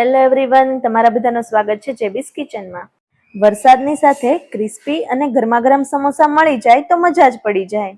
Hello everyone તમારા બધાનું સ્વાગત છે જેબીસ કિચનમાં. વરસાદની સાથે ક્રિસ્પી અને ગરમાગરમ સમોસા મળી જાય તો મજા જ પડી જાય.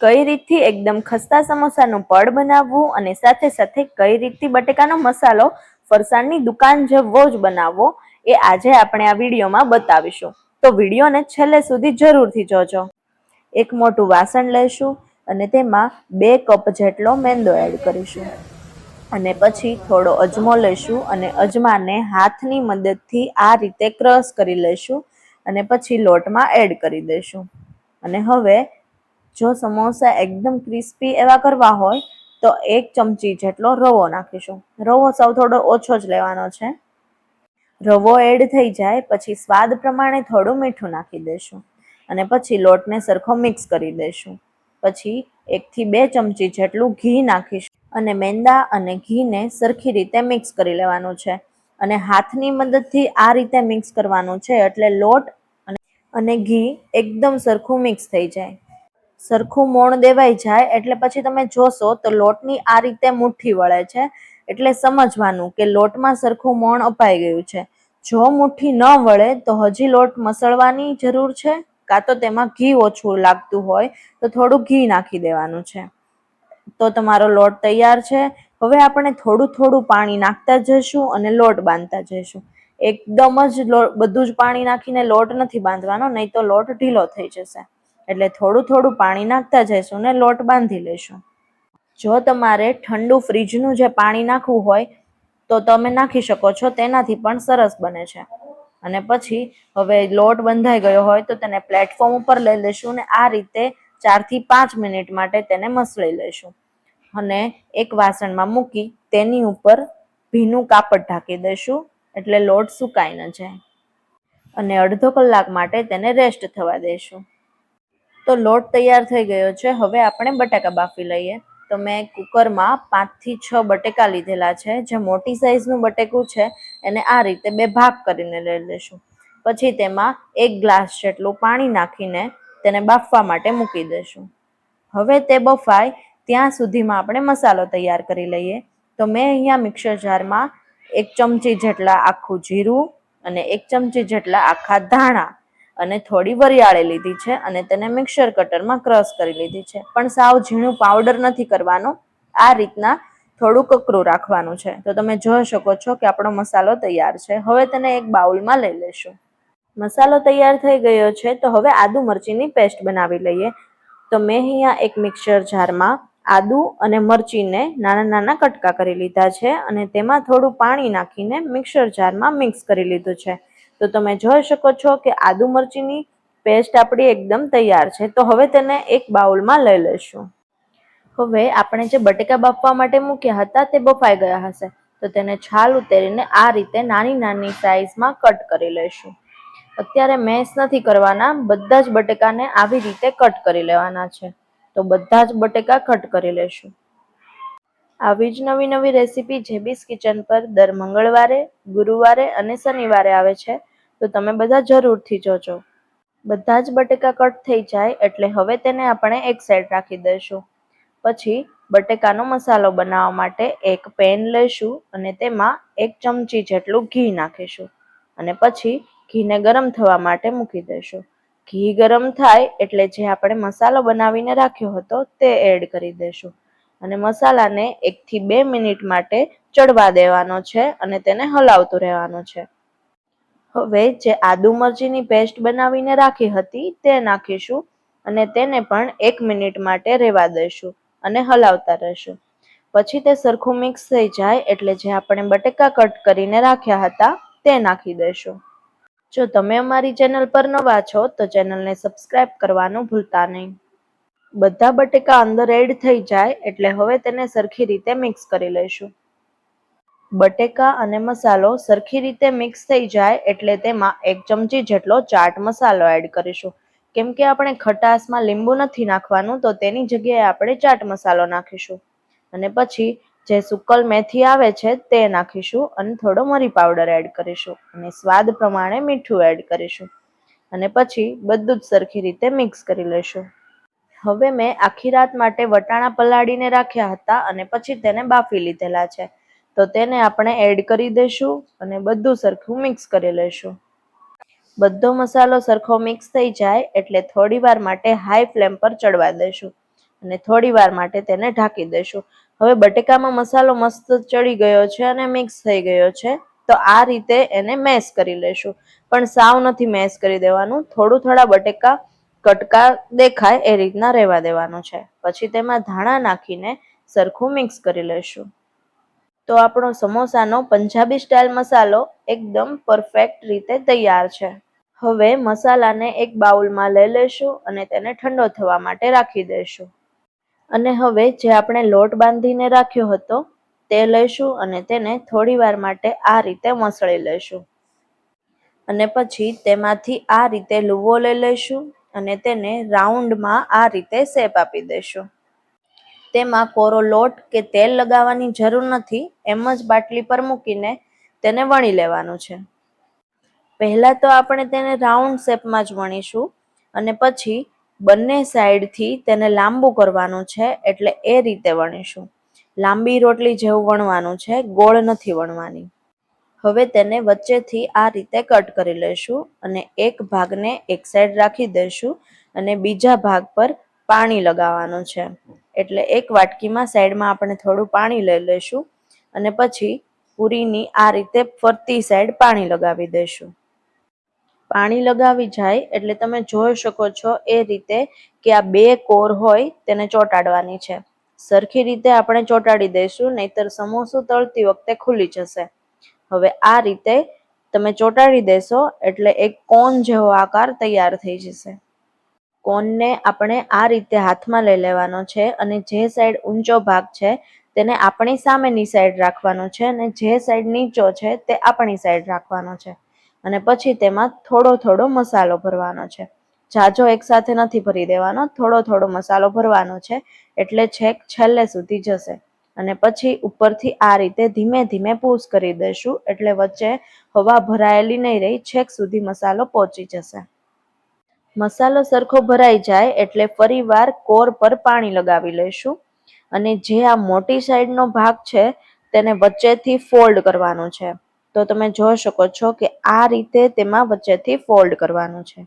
કઈ રીતથી એકદમ ખસ્તા સમોસાનું પડ બનાવવું અને સાથે સાથે કઈ રીતથી બટેકાનો મસાલો ફરસાણની દુકાન જેવો જ બનાવવો, એ આજે આપણે આ વિડીયોમાં બતાવીશું. તો વિડીયોને છેલ્લે સુધી જરૂરથી જોજો. એક મોટું વાસણ લઈશું અને તેમાં બે કપ જેટલો મેંદો એડ કરીશું. અને પછી થોડો અજમો લઈશું અને અજમાને હાથની મદદથી આ રીતે ક્રશ કરી લઈશું અને પછી લોટમાં એડ કરી દઈશું. અને હવે જો સમોસા એકદમ ક્રિસ્પી એવા કરવા હોય, તો એક ચમચી જેટલો રવો નાખીશું. રવો સૌ થોડો ઓછો જ લેવાનો છે. રવો એડ થઈ જાય, પછી સ્વાદ પ્રમાણે થોડું મીઠું નાખી દઈશું. અને પછી લોટને સરખો મિક્સ કરી દઈશું. પછી એકથી બે ચમચી જેટલું ઘી નાખીશું. અને મેંદા અને ઘીને સરખી રીતે મિક્સ કરી લેવાનું છે. અને હાથની મદદથી આ રીતે મિક્સ કરવાનું છે એટલે લોટ અને ઘી એકદમ સરખું મિક્સ થઈ જાય. સરખું મોણ દેવાઈ જાય એટલે પછી તમે જોશો તો લોટની આ રીતે મુઠ્ઠી વળે છે. એટલે સમજવાનું કે લોટમાં સરખું મોણ અપાઈ ગયું છે. જો મુઠ્ઠી ન વળે તો હજી લોટ મસળવાની જરૂર છે? કાં તો તેમાં ઘી ઓછું લાગતું હોય તો થોડું ઘી નાખી દેવાનું છે. તો તમારો લોટ તૈયાર છે. હવે આપણે થોડું થોડું પાણી નાખતા જઈશું અને લોટ બાંધતા જઈશું. એકદમ જ બધું જ પાણી નાખીને લોટ નથી બાંધવાનો, નહીં તો લોટ ઢીલો થઈ જશે. એટલે થોડું થોડું પાણી નાખતા જઈશું ને લોટ બાંધી લઈશું. જો તમારે ઠંડુ ફ્રીજનું જે પાણી નાખવું હોય, તો તમે નાખી શકો છો, તેનાથી પણ સરસ બને છે. અને પછી હવે લોટ બંધાઈ ગયો હોય, તો તેને પ્લેટફોર્મ ઉપર લઈ લઈશું ને આ રીતે ચારથી પાંચ મિનિટ માટે તેને મસળી લઈશું. અને એક વાસણમાં મૂકી તેની ઉપર ભીનું કાપડ ઢાંકી દઈશું, એટલે લોટ સુકાઈ ન જાય. અને અડધો કલાક માટે તેને રેસ્ટ થવા દઈશું. તો લોટ તૈયાર થઈ ગયો છે, હવે આપણે બટાકા બાફી લઈએ. તો મેં કુકરમાં પાંચથી છ બટેકા લીધેલા છે, જે મોટી સાઈઝનું બટેકું છે, એને આ રીતે બે ભાગ કરીને લઈ લેશું પછી તેમાં એક ગ્લાસ જેટલું પાણી નાખીને તેને બાફવા માટે મૂકી દઈશું. હવે તે બફાય ત્યાં સુધીમાં આપણે મસાલો તૈયાર કરી લઈએ. તો મેં અહીંયા મિક્સર જારમાં એક ચમચી જેટલા આખું જીરું અને એક ચમચી જેટલા આખા ધાણા અને થોડી વરિયાળી લીધી છે અને તેને મિક્સર કટરમાં ક્રશ કરી લીધી છે. પણ સાવ ઝીણું પાવડર નથી કરવાનો. આ રીતના થોડું કકરું રાખવાનું છે. તો તમે જોઈ શકો છો કે આપણો મસાલો તૈયાર છે. હવે તેને એક બાઉલમાં લઈ લેશું. મસાલો તૈયાર થઈ ગયો છે. તો હવે આદુ મરચીની પેસ્ટ બનાવી લઈએ. તો મેં અહીંયા એક મિક્સર જારમાં આદુ અને મરચીને નાના નાના કટકા કરી લીધા છે અને તેમાં થોડું પાણી નાખીને મિક્સર જારમાં મિક્સ કરી લીધું છે. તો તમે જોઈ શકો છો કે આદુ મરચીની પેસ્ટ આપણી એકદમ તૈયાર છે. તો હવે તેને એક બાઉલમાં લઈ લઈશું. હવે આપણે જે બટેકા બાફવા માટે મૂક્યા હતા તે બફાઈ ગયા હશે. તો તેને છાલ ઉતેરીને આ રીતે નાની નાની સાઈઝમાં કટ કરી લઈશું. અત્યારે મેસ નથી કરવાના. બધા જ બટેકાને આવી રીતે કટ કરી લેવાના છે. તો બધા જ બટેકા કટ કરી લેશું. આવી જ નવી નવી રેસીપી જેબીસ કિચન પર દર મંગળવારે, ગુરુવારે અને શનિવારે આવે છે, તો તમે બધા જરૂરથી જોજો. બધા જ બટેકા કટ થઈ જાય એટલે હવે તેને આપણે એક સાઈડ રાખી દઈશું. પછી બટેકાનો મસાલો બનાવવા માટે એક પેન લઈશું અને તેમાં એક ચમચી જેટલું ઘી નાખીશું. અને પછી ઘીને ગરમ થવા માટે મૂકી દઈશું. ઘી ગરમ થાય એટલે જે આપણે મસાલો બનાવીને રાખ્યો હતો તે એડ કરી દઈશું અને મસાલાને એકથી બે મિનિટ માટે ચડવા દેવાનો છે અને તેને હલાવતું રહેવાનું છે. હવે જે આદુ મરચીની પેસ્ટ બનાવીને રાખી હતી તે નાખીશું અને તેને પણ એક મિનિટ માટે રહેવા દઈશું અને હલાવતા રહેશું. પછી તે સરખું મિક્સ થઈ જાય એટલે જે આપણે બટેકા કટ કરીને રાખ્યા હતા તે નાખી દઈશું જો તમે અમારી ચેનલ પર નવા છો, તો ચેનલને સબસ્ક્રાઇબ કરવાનું ભૂલતા નહીં. બધા બટેકા અંદર એડ થઈ જાય, એટલે હવે તેને સરખી રીતે મિક્સ કરી લઈશું. બટેકા અને મસાલો સરખી રીતે મિક્સ થઈ જાય, એટલે તેમાં એક ચમચી જેટલો ચાટ મસાલો એડ કરીશું. કેમ કે આપણે ખટાશમાં લીંબુ નથી નાખવાનું, તો તેની જગ્યાએ આપણે ચાટ મસાલો નાખીશું. અને પછી જે સુકલ મેથી આવે છે, તે નાખીશું અને થોડો મરી પાવડર એડ કરીશું અને સ્વાદ પ્રમાણે મીઠું એડ કરીશું. અને પછી બધું જ સરખી રીતે મિક્સ કરી લઈશું. હવે મેં આખી રાત માટે વટાણા પલાળીને રાખ્યા હતા અને પછી તેને બાફી લીધેલા છે. તો તેને આપણે એડ કરી દઈશું અને બધું સરખું મિક્સ કરી લઈશું. બધો મસાલો સરખો મિક્સ થઈ જાય એટલે થોડી વાર માટે હાઈ ફ્લેમ પર ચડવા દઈશું. અને થોડી વાર માટે તેને ઢાંકી દઈશું. હવે બટેકામાં મસાલો મસ્ત ચડી ગયો છે અને મિક્સ થઈ ગયો છે, તો આ રીતે એને મેશ કરી લઈશું. પણ સાવ નથી મેશ કરી દેવાનું, થોડું થોડા બટેકા કટકા દેખાય એ રીતના રહેવા દેવાનું છે. પછી તેમાં ધાણા નાખીને સરખું મિક્સ કરી લઈશું. તો આપણો સમોસાનો પંજાબી સ્ટાઇલ મસાલો એકદમ પરફેક્ટ રીતે તૈયાર છે. હવે મસાલાને એક બાઉલમાં લઈ લઈશું અને તેને ઠંડો થવા માટે રાખી દઈશું. અને હવે જે આપણે લોટ બાંધીને રાખ્યો હતો, તે લઈશું અને તેને થોડી વાર માટે આ રીતે મસળી લઈશું. અને પછી તેમાંથી આ રીતે લુવો લઈ લઈશું અને તેને રાઉન્ડમાં આ રીતે શેપ આપી દઈશું. તેમાં કોરો લોટ કે તેલ લગાવવાની જરૂર નથી, એમ જ બાટલી પર મૂકીને તેને વણી લેવાનું છે. પહેલા તો આપણે તેને રાઉન્ડ શેપમાં જ વણીશું અને પછી બંને સાઈડથી તેને લાંબુ કરવાનું છે એટલે એ રીતે વણીશું. લાંબી રોટલી જેવું વણવાનું છે, ગોળ નથી વણવાની. હવે તેને વચ્ચેથી આ રીતે કટ કરી લઈશું અને એક ભાગને એક સાઈડ રાખી દઈશું અને બીજા ભાગ પર પાણી લગાવવાનું છે. એટલે એક વાટકીમાં સાઈડમાં આપણે થોડું પાણી લઈ લઈશું અને પછી પૂરીની આ રીતે ફરતી સાઈડ પાણી લગાવી દઈશું. પાણી લગાવી જાય એટલે તમે જોઈ શકો છો એ રીતે કે આ બે કોર હોય તેને ચોંટાડવાની છે. સરખી રીતે આપણે ચોંટાડી દઈશું, નહીતર સમોસું તળતી વખતે ખુલી જશે. હવે આ રીતે તમે ચોંટાડી દેશો એટલે એક કોન જેવો આકાર તૈયાર થઈ જશે. કોનને આપણે આ રીતે હાથમાં લઈ લેવાનો છે અને જે સાઈડ ઊંચો ભાગ છે તેને આપણી સામેની સાઈડ રાખવાનો છે અને જે સાઈડ નીચો છે તે આપણી સાઈડ રાખવાનો છે. અને પછી તેમાં થોડો થોડો મસાલો ભરવાનો છે. જાજો એકસાથે નથી ભરી દેવાનો, થોડો થોડો મસાલો ભરવાનો છે, એટલે છેક છેલ્લે સુધી જશે. અને પછી ઉપરથી આ રીતે ધીમે ધીમે પૂસ કરી દઈશું, એટલે વચ્ચે હવા ભરાયેલી નહીં રહી, છેક સુધી મસાલો પહોંચી જશે. મસાલો સરખો ભરાઈ જાય, એટલે ફરીવાર કોર પર પાણી લગાવી લઈશું. અને જે આ મોટી સાઈડનો ભાગ છે, તેને વચ્ચેથી ફોલ્ડ કરવાનો છે. તો તમે જોઈ શકો છો કે આ રીતે તેમાં વચ્ચેથી ફોલ્ડ કરવાનું છે.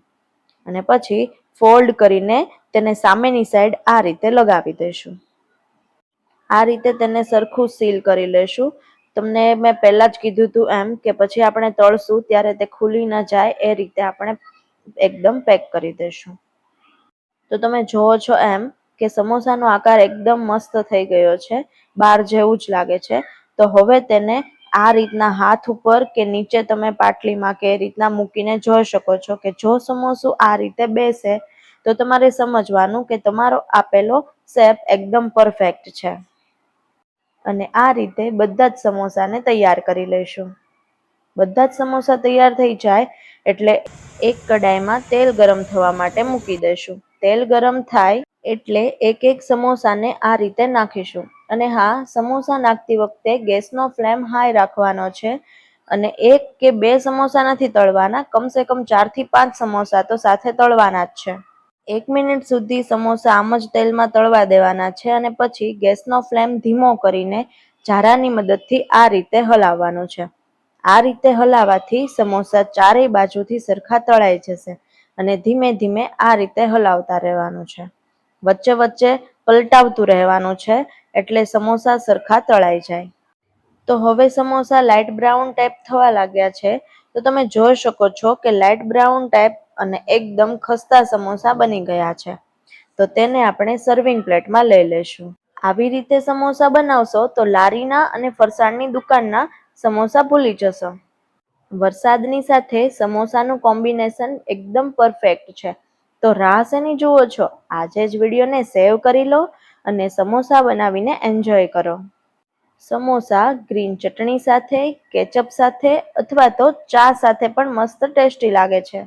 અને પછી ફોલ્ડ કરીને તેને સામેની સાઈડ આ રીતે લગાવી દઈશું. આ રીતે તેને સરખું સીલ કરી લઈશું તમને મેં પહેલાં જ કીધું હતું એમ કે પછી આપણે તળશું ત્યારે તે ખુલી ન જાય એ રીતે આપણે એકદમ પેક કરી દઈશું. તો તમે જુઓ છો એમ કે સમોસાનો આકાર એકદમ મસ્ત થઈ ગયો છે. બાર જેવું જ લાગે છે. તો હવે તેને આ રીતના હાથ ઉપર કે નીચે તમે પાટલીમાં કે રીતના મૂકીને જોઈ શકો છો કે જો સમોસું આ રીતે બેસે, તો તમારે સમજવાનું કે તમારો આપેલો શેપ એકદમ પરફેક્ટ છે. અને આ રીતે બધા જ સમોસાને તૈયાર કરી લઈશું. બધા જ સમોસા તૈયાર થઈ જાય એટલે એક કડાઈમાં તેલ ગરમ થવા માટે મૂકી દઈશું. તેલ ગરમ થાય એટલે એક એક સમોસાને આ રીતે નાખીશું. અને હા, સમોસા નાખતી વખતે ગેસનો ફ્લેમ હાઈ રાખવાનો છે અને એક કે બે સમોસા નથી તળવાના, કમસે કમ ચારથી પાંચ સમોસા તો સાથે તળવાના જ છે. એક મિનિટ સુધી સમોસા આમ જ તેલમાં તળવા દેવાના છે અને પછી ગેસનો ફ્લેમ ધીમો કરીને ઝારાની મદદથી આ રીતે હલાવવાનું છે. આ રીતે હલાવવાથી સમોસા ચારેય બાજુથી સરખા તળાઈ જશે અને ધીમે ધીમે આ રીતે હલાવતા રહેવાનું છે. વચ્ચે વચ્ચે પલટાવતું રહેવાનું છે એટલે સમોસા સરખા તળાઈ જાય. તો હવે સમોસા લાઇટ બ્રાઉન ટાઈપ થવા લાગ્યા છે. તો તમે જોઈ શકો છો કે લાઇટ બ્રાઉન ટાઈપ અને એકદમ ખસ્તા સમોસા બની ગયા છે. તો તેને આપણે સર્વિંગ પ્લેટમાં લઈ લઈશું. આવી રીતે સમોસા બનાવશો તો લારીના અને ફરસાણની દુકાનના સમોસા ભૂલી જશો. વરસાદની સાથે સમોસાનું કોમ્બિનેશન એકદમ પરફેક્ટ છે. તો રાહ શેની જુઓ છો. આજે જ વિડીયોને સેવ કરી લો અને સમોસા બનાવીને એન્જોય કરો. સમોસા ગ્રીન ચટણી સાથે કેચઅપ સાથે અથવા તો ચા સાથે પણ મસ્ત ટેસ્ટી લાગે છે.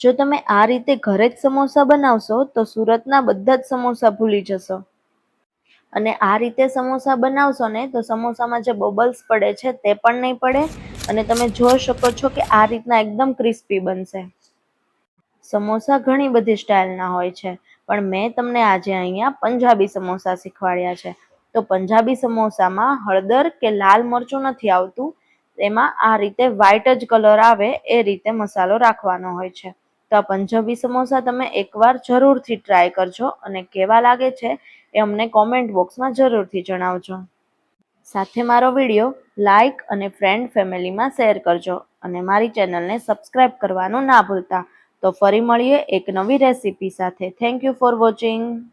જો તમે આ રીતે ઘરે જ સમોસા બનાવશો, તો સુરતના બધા જ સમોસા ભૂલી જશો. અને આ રીતે સમોસા બનાવશો ને, તો સમોસામાં જે બબલ્સ પડે છે તે પણ નહીં પડે અને તમે જોઈ શકો છો કે આ રીતના એકદમ ક્રિસ્પી બનશે. સમોસા ઘણી બધી સ્ટાઇલના હોય છે. પણ મેં તમને આજે અહીંયા પંજાબી સમોસા શીખવાડ્યા છે. તો પંજાબી સમોસામાં હળદર કે લાલ મરચું નથી આવતું. એમાં આ રીતે વ્હાઇટ જ કલર આવે એ રીતે મસાલો રાખવાનો હોય છે. તો આ પંજાબી સમોસા તમે એકવાર જરૂરથી ટ્રાય કરજો અને કેવા લાગે છે એ અમને કોમેન્ટ બોક્સમાં જરૂરથી જણાવજો. સાથે મારો વીડિયો લાઇક અને ફ્રેન્ડ ફેમિલીમાં શેર કરજો અને મારી ચેનલને સબસ્ક્રાઇબ કરવાનું ના ભૂલતા. તો ફરી મળીએ એક નવી રેસીપી સાથે. Thank you for watching